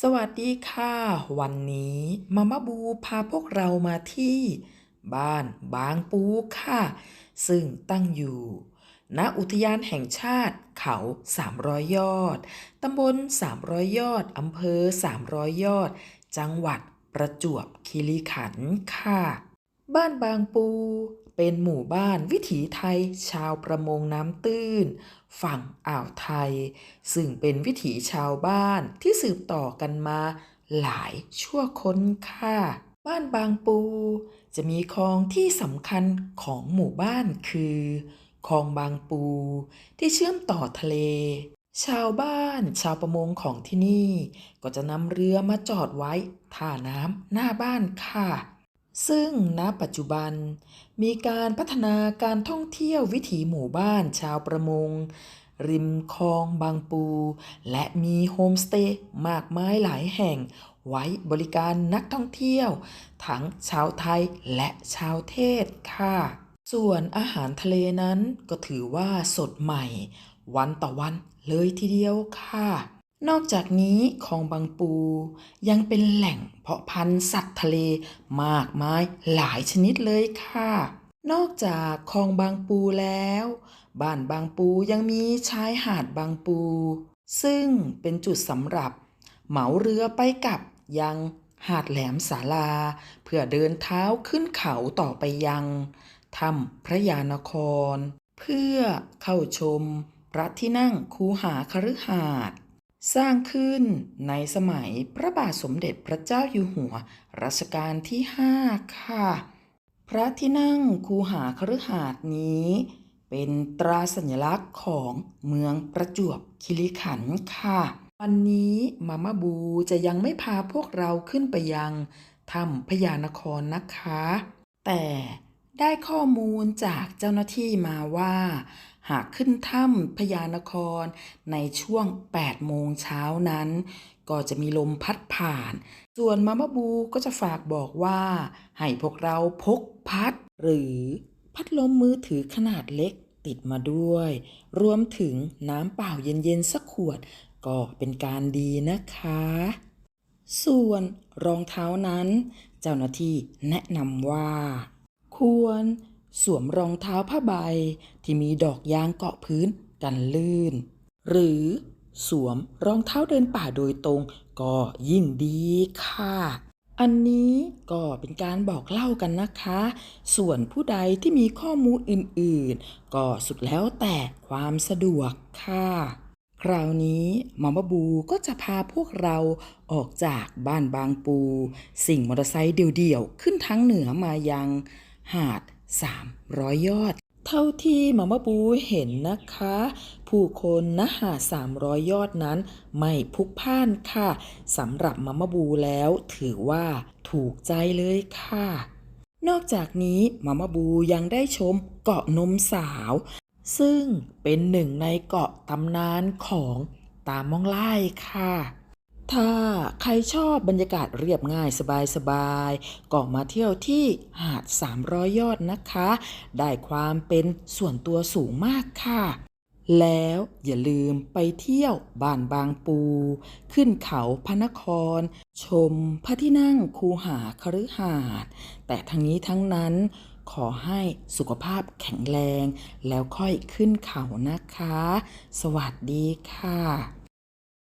สวัสดีค่ะ วันนี้มาม่าบูพาพวกเรามาที่ บ้านบางปูค่ะ ซึ่งตั้งอยู่ ณอุทยานแห่งชาติเขา 300 ยอด ตำบล 300 ยอด อำเภอ 300 ยอด จังหวัดประจวบคีรีขันธ์ค่ะ บ้านบางปู เป็นหมู่บ้านวิถีไทยชาวประมงน้ำตื้น ฝั่งอ่าวไทย ซึ่งเป็นวิถีชาวบ้านที่สืบต่อกันมาหลายชั่วคนค่ะ บ้านบางปู จะมีคลองที่สำคัญของหมู่บ้านคือคลองบางปูที่เชื่อมต่อทะเล ชาวบ้านชาวประมงของที่นี่ ก็จะนำเรือมาจอดไว้ท่าน้ำหน้าบ้านค่ะ ซึ่งณปัจจุบันมีการพัฒนาการท่องเที่ยววิถีหมู่บ้านชาวประมง ริมคลองบางปู และมีโฮมสเตย์มากมายหลายแห่ง ไว้บริการนักท่องเที่ยว ทั้งชาวไทยและชาวเทศค่ะ ส่วนอาหารทะเลนั้นก็ถือว่าสดใหม่ วันต่อวันเลยทีเดียวค่ะ นอกจากนี้คลองบางปูยังเป็นแหล่งเพาะพันธุ์สัตว์ทะเลมากมายหลายชนิดเลยค่ะ นอกจากคลองบางปูแล้ว บ้านบางปูยังมีชายหาดบางปู ซึ่งเป็นจุดสำหรับ เหมาเรือไปกับยังหาดแหลมสาลา เพื่อเดินเท้าขึ้นเขาต่อไปยังถ้ำพระยานคร เพื่อเข้าชมพระที่นั่งคูหาคฤหาสน์ สร้างขึ้นในสมัยพระบาทสมเด็จพระเจ้าอยู่หัว รัชกาลที่ 5 ค่ะ พระที่นั่งคูหาคฤหาสน์นี้ เป็นตราสัญลักษณ์ของเมืองประจวบคีรีขันธ์ค่ะ วันนี้มาม่าบูจะยังไม่พาพวกเราขึ้นไปยังถ้ำพญานครนะคะ แต่ได้ข้อมูลจากเจ้าหน้าที่มาว่า หากขึ้นถ้ำพญานครในช่วง 8 โมงเช้านั้น ก็จะมีลมพัดผ่าน ส่วนมาม่าบูก็จะฝากบอกว่า ให้พวกเราพกพัด หรือพัดลมมือถือขนาดเล็กติดมาด้วย รวมถึงน้ำเปล่าเย็นๆสักขวด ก็เป็นการดีนะคะ ส่วนรองเท้านั้น เจ้าหน้าที่แนะนำว่า ควร สวมรองเท้าผ้าใบที่มีดอกยางเกาะพื้นกันลื่น หรือสวมรองเท้าเดินป่าโดยตรงก็ยิ่งดีค่ะ อันนี้ก็เป็นการบอกเล่ากันนะคะ ส่วนผู้ใดที่มีข้อมูลอื่นๆ ก็สุดแล้วแต่ความสะดวกค่ะ คราวนี้หมอมบูก็จะพาพวกเราออกจากบ้านบางปู สิ่งมอเตอร์ไซค์เดี่ยวๆ ขึ้นทั้งเหนือมายัง หาด 300 ยอด เท่าที่มอมบูเห็นนะคะ ผู้คนณหา300 ยอดนั้น ไม่พุกพล่านค่ะสำหรับมอมบูแล้วถือว่าถูกใจเลยค่ะ นอกจากนี้มามาบูยังได้ชมเกาะนมสาว ซึ่งเป็นหนึ่งในเกาะตำนานของตามองไล่ค่ะ ถ้าใครชอบบรรยากาศเรียบง่ายสบายๆก็มาเที่ยวที่หาด 300 ยอดนะคะ ได้ความเป็นส่วนตัวสูงมากค่ะ แล้วอย่าลืมไปเที่ยวบ้านบางปู ขึ้นเขาพระนคร ชมพระที่นั่งคูหาคฤหาสน์แต่ทั้งนี้ทั้งนั้นขอให้สุขภาพแข็งแรง แล้วค่อยขึ้นเขานะคะ สวัสดีค่ะ